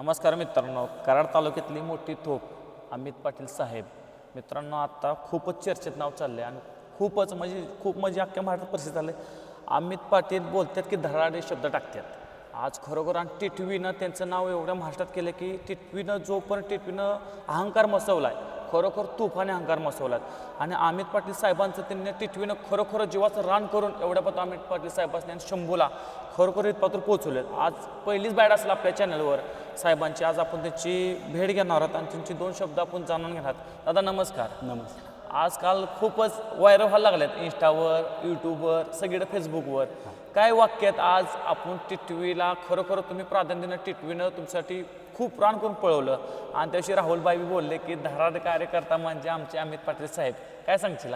नमस्कार मित्रांनो कराड तालुक्यातली मोठी थोप अमित पाटील साहेब. मित्रांनो आत्ता खूपच चर्चेत नाव चालले आणि खूपच म्हणजे खूप म्हणजे अख्ख्या महाराष्ट्रात प्रसिद्ध झाले अमित पाटील बोलतात की धराडे शब्द टाकतात. आज खरोखर आणि टिटवीनं त्यांचं नाव एवढ्या महाराष्ट्रात केलं की टिटवीनं जोपर्यंत टिटवीनं अहंकार मसवला आहे खरोखर तुफाने अहंकार मसवलात आणि अमित पाटील साहेबांचं त्यांनी टिटवीनं खरोखर जीवाचं रान करून एवढ्या अमित पाटील साहेबांनी आणि शंभूला खरोखर इथपात्र पोहोचवलेत आज पहिलीच बॅड असेल आपल्या चॅनलवर साहेबांची. आज आपण त्यांची भेट घेणार आहोत आणि त्यांची दोन शब्द आपण जाणून घेणार आहोत. दादा नमस्कार. नमस्कार. आजकाल खूपच व्हायरल व्हायला लागलेत. इंस्टावर यूट्यूबवर सगळीकडे फेसबुकवर काय वाक्यात आज आपण टिटवीला खरोखर तुम्ही प्राधान्य देणं टिटवीनं तुमच्यासाठी खूप प्राण करून पळवलं. आणि त्याविषयी राहुलबाई बोलले की धराड कार्यकर्ता म्हणजे आमचे अमित पाटील साहेब. काय सांगशील?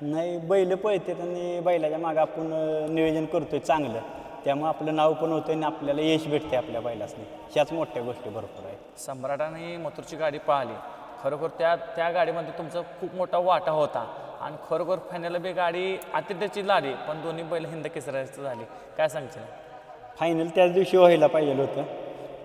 नाही बैल पळतात आणि बैलाच्या मागं आपण नियोजन करतोय चांगलं. त्यामुळे आपलं नाव पण होतं आणि आपल्याला यश भेटते आपल्या बैलासनी. ह्याच मोठ्या गोष्टी भरपूर आहेत. सम्राटाने मथुरची गाडी पळाली खरोखर त्या त्या गाडीमध्ये तुमचा खूप मोठा वाटा होता. आणि खरोखर फायनल बी गाडी आतिथ्याची लागली पण दोन्ही बैल हिंद केसराची झाली. काय सांगशील? फायनल त्याच दिवशी व्हायला पाहिजे होतं.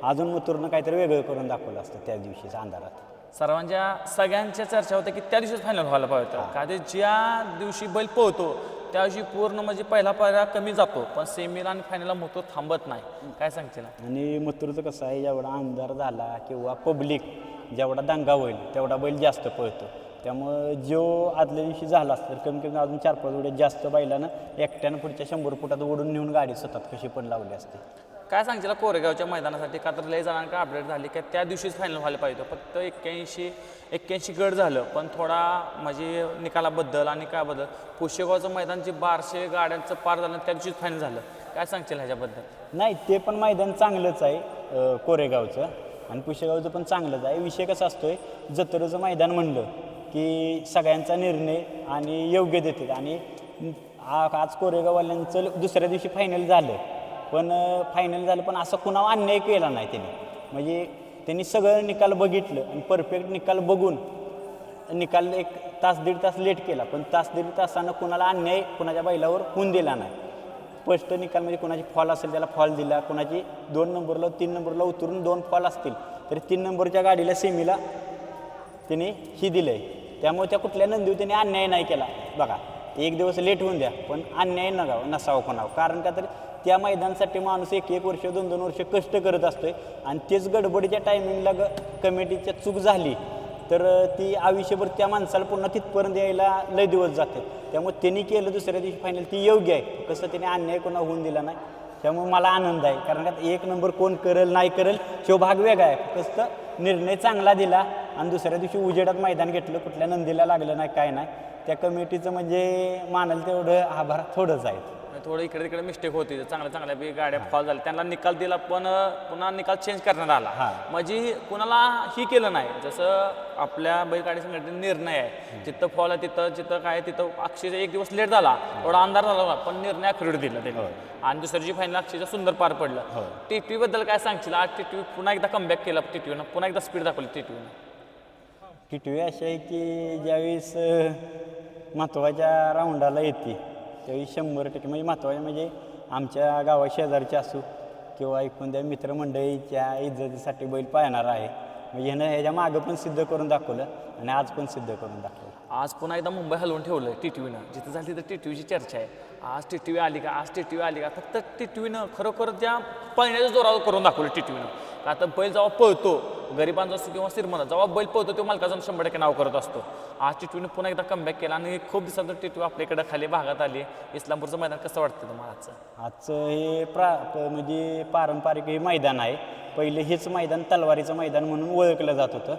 अजून मथुरनं काहीतरी वेगळं करून दाखवलं असतं त्याच दिवशीच अंधारात. सर्वांच्या सगळ्यांच्या चर्चा होत्या की त्या दिवशीच फायनल व्हायला पाहिजे होतं. का ते ज्या दिवशी बैल पळतो त्या दिवशी पूर्ण म्हणजे पहिला पायरा कमी जातो पण सेमीला आणि फायनलला मोठं थांबत नाही. काय सांगशील? आणि मथुरचं कसं आहे जेवढा अंधार झाला किंवा पब्लिक जेवढा दंगा होईल तेवढा बैल जास्त पळतो. त्यामुळं जो आदल्या दिवशी झाला असतं तर कमी कमी अजून चार पाच वेळेस जास्त बैलानं एकट्यानं पुढच्या शंभर फुटात ओढून नेऊन गाडी सतत कशी पण लावली असते. काय सांगितलं कोरेगावच्या मैदानासाठी? का तर लय जणांकडे अपडेट झाली का त्या दिवशीच फायनल व्हायला पाहिजे फक्त एक्क्याऐंशी एक्क्याऐंशी गड झालं पण थोडा म्हणजे निकालाबद्दल आणि काय बद्दल पुष्यगावचं मैदान जे बारशे गाड्यांचं पार झालं त्या दिवशीच फायनल झालं. काय सांगशील ह्याच्याबद्दल? नाही ते पण मैदान चांगलंच आहे कोरेगावचं आणि पुशेगावचं पण चांगलंच आहे. विषय कसा असतो आहे जत्रेचं मैदान म्हणलं की सगळ्यांचा निर्णय आणि योग्य देतात आणि आज कोरेगाववाल्यांचं दुसऱ्या दिवशी फायनल झालं. पण फायनल झालं पण असं कुणावर अन्याय केला नाही त्यांनी. म्हणजे त्यांनी सगळं निकाल बघितलं आणि परफेक्ट निकाल बघून निकाल एक तास दीड तास लेट केला. पण तास दीड तासानं कुणाला अन्याय कुणाच्या बैलावर होऊन दिला नाही. स्पष्ट निकाल म्हणजे कोणाची फॉल असेल त्याला फॉल दिला. कोणाची दोन नंबरला तीन नंबरला उतरून दोन फॉल असतील तरी तीन नंबरच्या गाडीला सेमीला त्याने ही दिलं आहे त्यामुळे त्या कुठल्या नंदीवर त्याने अन्याय नाही केला. बघा एक दिवस लेट होऊन द्या पण अन्याय नगावं नसावं कोणावं कारण का तरी त्या मैदानासाठी माणूस एक एक वर्ष दोन दोन वर्ष कष्ट करत असतोय. आणि तेच गडबडीच्या टायमिंगला ग कमिटीच्या चूक झाली तर ती आयुष्यभर त्या माणसाला पुन्हा तिथपर्यंत यायला लय दिवस जाते. त्यामुळे त्यांनी केलं दुसऱ्या दिवशी फायनल ती योग्य आहे. कसं त्याने अन्याय कोणा होऊन दिला नाही. त्यामुळे मला आनंद आहे. कारण का एक नंबर कोण करेल नाही करेल तो भाग वेगळा आहे. कसं निर्णय चांगला दिला आणि दुसऱ्या दिवशी उजेडात मैदान घेतलं. कुठल्या नंदीला लागलं नाही काय नाही. त्या कमिटीचं म्हणजे मानल तेवढं आभार थोडंच आहे. थोडं इकडे तिकडे मिस्टेक होती. चांगल्या चांगल्या बी गाड्या फॉल झाल्या. त्यांना निकाल दिला पण पुन्हा निकाल चेंज करण्यात आला. हां. म्हणजे कुणाला ही केलं नाही. जसं आपल्या बैलगाडी संघटनेचा निर्णय आहे. जिथं फॉल आहे तिथं जिथं काय तिथं अक्षरशः एक दिवस लेट झाला. थोडा अंधार झाला होता, पण निर्णय अखरेट दिला त्यांनी. आणि दुसऱ्या दिवशी फायनल अक्षरशः सुंदर पार पडलं. टी बद्दल काय सांगशील? आज टी पुन्हा एकदा कमबॅक केला टी पुन्हा एकदा स्पीड दाखवली टी टिटवी अशी आहे की ज्यावेळेस अं, महत्त्वाच्या राऊंडाला येते. त्यावेळी शंभर टक्के. म्हणजे महत्त्वाचे म्हणजे आमच्या गावा शेजारचे असू किंवा एकूण मित्रमंडळीच्या इज्जतीसाठी बैल पाहणार आहे. म्हणजे ह्यानं ह्याच्या मागं पण सिद्ध करून दाखवलं आणि आज पण सिद्ध करून दाखवलं. आज पुन्हा एकदा मुंबई हलवून ठेवलं टी टी व्हीनं जिथं झाली तर टी टी व्हीची चर्चा आहे. आज टी टी व्ही आली का आज टी टी व्ही आली का फक्त टी टीव्हीनं खरोखर त्या पळण्याच्या जोरावर करून दाखवलं टी टी व्हीनं आता बैल जेव्हा पळतो गरिबांचा असतो किंवा श्रीमंत जेव्हा बैल पळतो तो मालकाचा शंभर टक्के नाव करत असतो. आज टी पुन्हा एकदा कमबॅक केला आणि खूप दिवसांतर टी टी आपल्याकडे खाली भागात आली. इस्लामपूरचं मैदान कसं वाटतं तुम्हाला आजचं? आजचं हे प्रा म्हणजे पारंपरिक हे मैदान आहे. पहिले हेच मैदान तलवारीचं मैदान म्हणून ओळखलं जात होतं.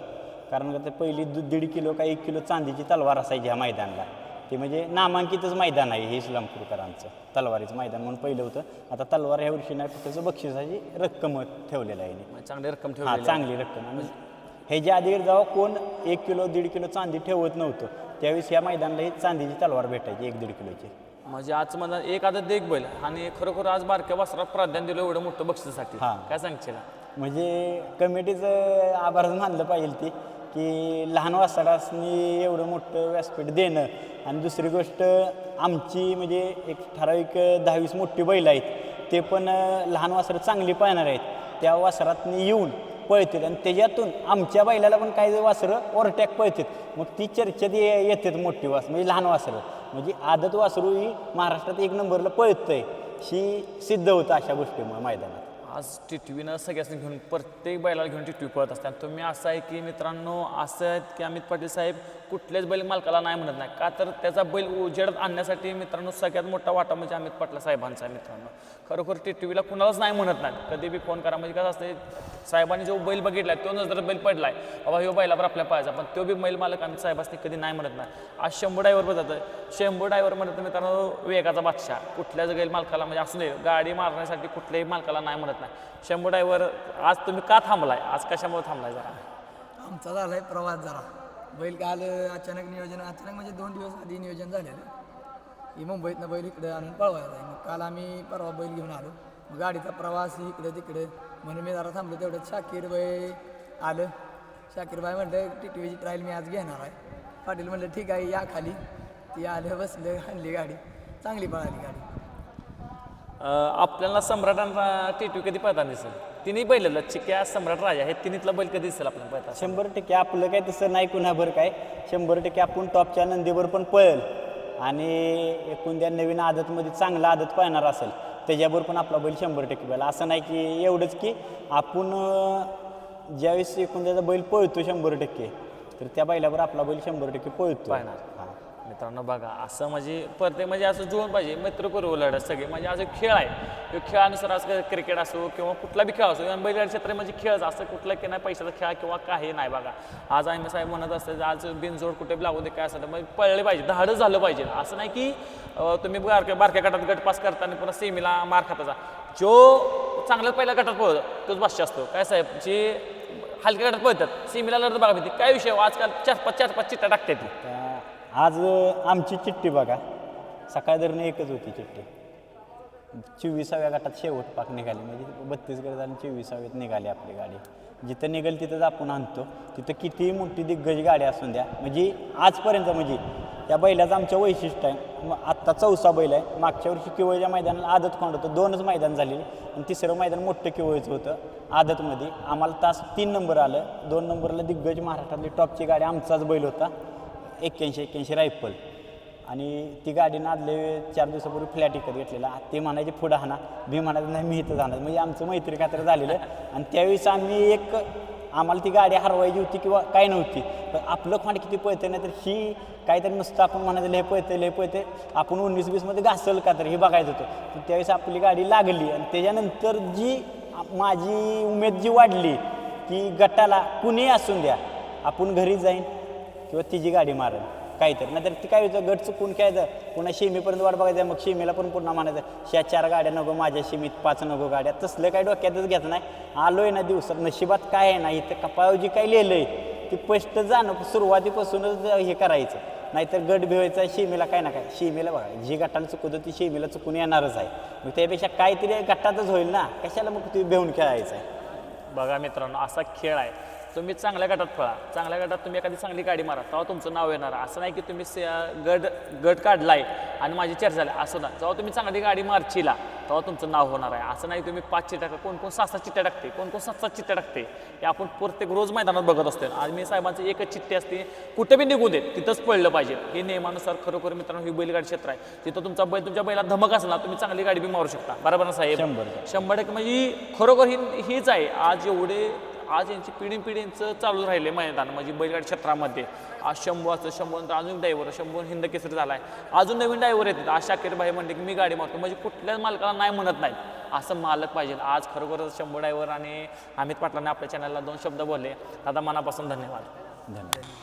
कारण का ते पहिली दीड किलो का एक किलो चांदीची तलवार असायची ह्या मैदानाला. ते म्हणजे नामांकितच मैदान आहे हे इस्लामपूरकरांचं तलवारीचं मैदान म्हणून पहिलं होतं आता तलवार ह्या वर्षी नाही फक्त बक्षिसाची रक्कम ठेवलेलं आहे. म्हणजे चांगली रक्कम हा ठेवली. चांगली रक्कम आणि ह्याच्या आधी जेव्हा कोण एक किलो दीड किलो चांदी ठेवत नव्हतं त्यावेळेस या मैदानाला ही चांदीची तलवार भेटायची एक दीड किलोची म्हणजे आज मला एक आदत देख बैल आणि खरोखर आज बारक्या वासरात प्राधान्य दिलं एवढं मोठं बक्षिसासाठी हां. काय सांगशील म्हणजे कमिटीचं आभार मानलं पाहिजे ती की लहान वासरासनी एवढं मोठं व्यासपीठ देणं. आणि दुसरी गोष्ट आमची म्हणजे एक ठराविक दहावीस मोठी बैल आहेत. ते पण लहान वासरं चांगली पाहणार आहेत. त्या वासरातनी येऊन पळतात आणि त्याच्यातून आमच्या बैलाला पण काही वासरं ओरटॅक पळतात मग ती चर्चेत ये- येतात मोठी वास म्हणजे लहान वासरं. म्हणजे आदत वासरू ही महाराष्ट्रात एक नंबरला पळतंय. ही सिद्ध होतं अशा गोष्टीमुळे मैदानात. आज टिटवीनं सगळ्यासनी घेऊन प्रत्येक बैलाला घेऊन टिटवी पळत असतात तुम्ही असं आहे की मित्रांनो असं आहे की अमित पाटील साहेब कुठल्याच बैल मालकाला नाही म्हणत नाही. का तर त्याचा बैल उजेडात आणण्यासाठी मित्रांनो सगळ्यात मोठा वाटा म्हणजे अमित पाटील साहेबांचा आहे मित्रांनो. खरोखर टिटवीला कुणालाच नाही म्हणत नाही. कधी बी फोन करा म्हणजे कसं असते साहेबांनी जो बैल बघितला तो नजर बैल पडलाय. बाबा ह्यो बैलावर आपल्या पाहायचा पण तो बी बैल मालक अमित साहेबांनी कधी नाही म्हणत नाही. आज शंभू डायव्हर जातं शंभू ड्रायव्हर म्हणत मित्रांनो वेगाचा बादशाह. कुठल्याच बैल मालकाला म्हणजे असू दे गाडी मारण्यासाठी कुठल्याही मालकाला नाही म्हणत नाही शंभर ड्रायव्हर आज तुम्ही का थांबलाय? आज कशामुळे थांबलाय जरा? आमचा झालाय प्रवास जरा. बैल काल अचानक नियोजन अचानक म्हणजे दोन दिवस आधी नियोजन झालेलं. ही मुंबईतनं बैल इकडे आणून पळवायला आहे. मग काल आम्ही परवा बैल घेऊन आलो. मग गाडीचा प्रवास इकडे तिकडे. म्हणून मी जरा थांबलो तेवढं शाकीर बाई आलं. शाकीर बाई म्हणलं टी टी व्हीची ट्रायल मी आज घेणार आहे. पाटील म्हणलं ठीक आहे या खाली. ती आलं बसलं आणली गाडी. चांगली पळाली गाडी. आपल्याला सम्राटांना टिटवी कधी पळताना दिसेल? तिन्ही बैल चिक्या सम्राट राजा हे तिन्हीतला बैल कधी दिसेल आपल्याला पळता शंभर टक्के आपलं काय तसं नाही कुणाभर काय. शंभर टक्के आपण टॉपच्या नंदीवर पण पळेल. आणि एकूण त्या नवीन आदतमध्ये चांगला आदत पाहणार असेल त्याच्यावर पण आपला बैल शंभर टक्के बैल असं नाही की एवढंच की आपण ज्यावेळेस एकूण त्याचा बैल पळतो शंभर टक्के तर त्या बैलावर आपला बैल शंभर टक्के पळतो. पाहणार. मित्रांनो बघा असं म्हणजे प्रत्येक म्हणजे असं जुळून पाहिजे मित्र करू लढत सगळे. म्हणजे असं खेळ आहे तो खेळानुसार असं क्रिकेट असो किंवा कुठला बी खेळ असो किंवा बैलगाडी क्षेत्र म्हणजे खेळच असं कुठलं की नाही पैशाचा खेळ किंवा काही नाही बघा. आज आम्ही साहेब म्हणत असते आज बिनजोड कुठे बी लागू दे काय असं म्हणजे पळले पाहिजे धाडच झालं पाहिजे. असं नाही की तुम्ही बारक्या बारक्या गटात गट पास करताना पुन्हा सेमीला मार खाताचा जो. चांगल्याच पहिल्या गटात पळतो तोच बादशाह असतो. काय साहेब जे हलक्या गटात पळतात सेमीला लढत बघा भीती. काय विषय हो? आजकाल चार पाच चार पाच चिट्टा टाकते ती आज आमची चिठ्ठी बघा. सकाळ धरणं एकच होती चिठ्ठी. चोवीसाव्या गटात शेवट पाक निघाली. म्हणजे बत्तीस गट आणि चोवीसाव्यात निघाली आपली गाडी. जिथं निघेल तिथंच आपण आणतो. तिथं कितीही मोठी दिग्गज गाडी असून द्या. म्हणजे आजपर्यंत म्हणजे त्या बैलाचं आमचं वैशिष्ट्य आहे. मग आत्ता चौसा बैल आहे. मागच्या वर्षी किवळच्या मैदानाला आदत कोण होतं. दोनच मैदान झालेली. आणि तिसरं मैदान मोठं किवळचं होतं. आदतमध्ये. आम्हाला तास तीन नंबर आलं. दोन नंबरला दिग्गज महाराष्ट्रातली टॉपची गाडी आमचाच बैल होता. एक्क्याऐंशी एक्क्याऐंशी रायफल. आणि ती गाडी नादले चार दिवसापूर्वी फ्लॅट विकत घेतलेला. ते म्हणायचे पुढं हाना मी म्हणायचं नाही मी इथं जाणार म्हणजे आमचं मैत्री खात्र झालेलं. आणि त्यावेळेस आम्ही एक आम्हाला ती गाडी हरवायची होती किंवा काय नव्हती. पण आपलं खांड किती पळतं नाही तर ही काहीतरी नुसतं आपण म्हणायचं लय पळतं लय पळते आपण उन्नीस वीसमध्ये घासल का तर हे बघायचं होतं. तर त्यावेळेस आपली गाडी लागली आणि त्याच्यानंतर जी माझी उमेद जी वाढली की गटाला कुणी असून द्या आपण घरी जाईन. किंवा तिची गाडी मारेल काहीतरी. नाहीतर ती काय होतं गट चुकून खेळायचं. पुन्हा शेमीपर्यंत वाट बघायचं मग शेमीला पण पुन्हा म्हणायचं ह्या चार गाड्या नको माझ्या शेमीत पाच नको गाड्या. तसलं काय डोक्यातच घेत नाही. आलोय ना दिवसात नशिबात काय आहे ना इथं कपाळ जी काय लिहिलंय? ती स्पष्ट जाणं सुरुवातीपासूनच हे करायचं. नाहीतर गट भिवायचा शेमीला काय ना काय. शेमीला बघा जी गटाला चुकवतं ती शेमीला चुकून येणारच आहे. मग त्यापेक्षा काहीतरी गटातच होईल ना. कशाला मग तुम्ही भेऊन खेळायचं? आहे बघा मित्रांनो असा खेळ आहे. तुम्ही चांगल्या गटात पळा. चांगल्या गटात तुम्ही एखादी चांगली गाडी मारा तेव्हा तुमचं नाव येणार. असं नाही की तुम्ही से- गट गट काढलाय आणि माझी चर्चा झाली. असं ना जेव्हा तुम्ही चांगली गाडी मारशीला तेव्हा तुमचं नाव होणार आहे. असं नाही तुम्ही पाच चिट्ट्या टाका. कोण कोण सात सात चिट्ट्या टाकते? कोण कोण सात सात चिट्ट्या टाकते? हे आपण प्रत्येक रोज मैदानात बघत असतो आज मी साहेबांचं एकच चिठ्ठी असते कुठे बी निघू देत तिथंच पडलं पाहिजे. हे नियमानुसार खरोखर मित्रांनो ही बैलगाडी क्षेत्र आहे. तिथं तुमचा बैल तुमच्या बैला धमक असला तुम्ही चांगली गाडी बी मारू शकता. बरोबर ना साहेब? शंभर. शंभर टक्के. म्हणजे खरोखर ही हीच आहे. आज एवढे आज यांची पिढी पिढींचं चालू राहिले मैदान म्हणजे बैलगाडी क्षेत्रामध्ये. आज शंभू असतं शंभू नंतर अजून ड्रायव्हर शंभू हिंद केसरी झाला आहे अजून नवीन ड्रायव्हर येतात. आज शाकीर भाई म्हणते की मी गाडी मारतो. म्हणजे कुठल्याच मालकाला नाही म्हणत नाही असं मालक पाहिजे आज खरोखरच शंभू ड्रायव्हर आणि अमित पाटलांनी आपल्या चॅनलला दोन शब्द बोलले. दादा मनापासून धन्यवाद. धन्यवाद.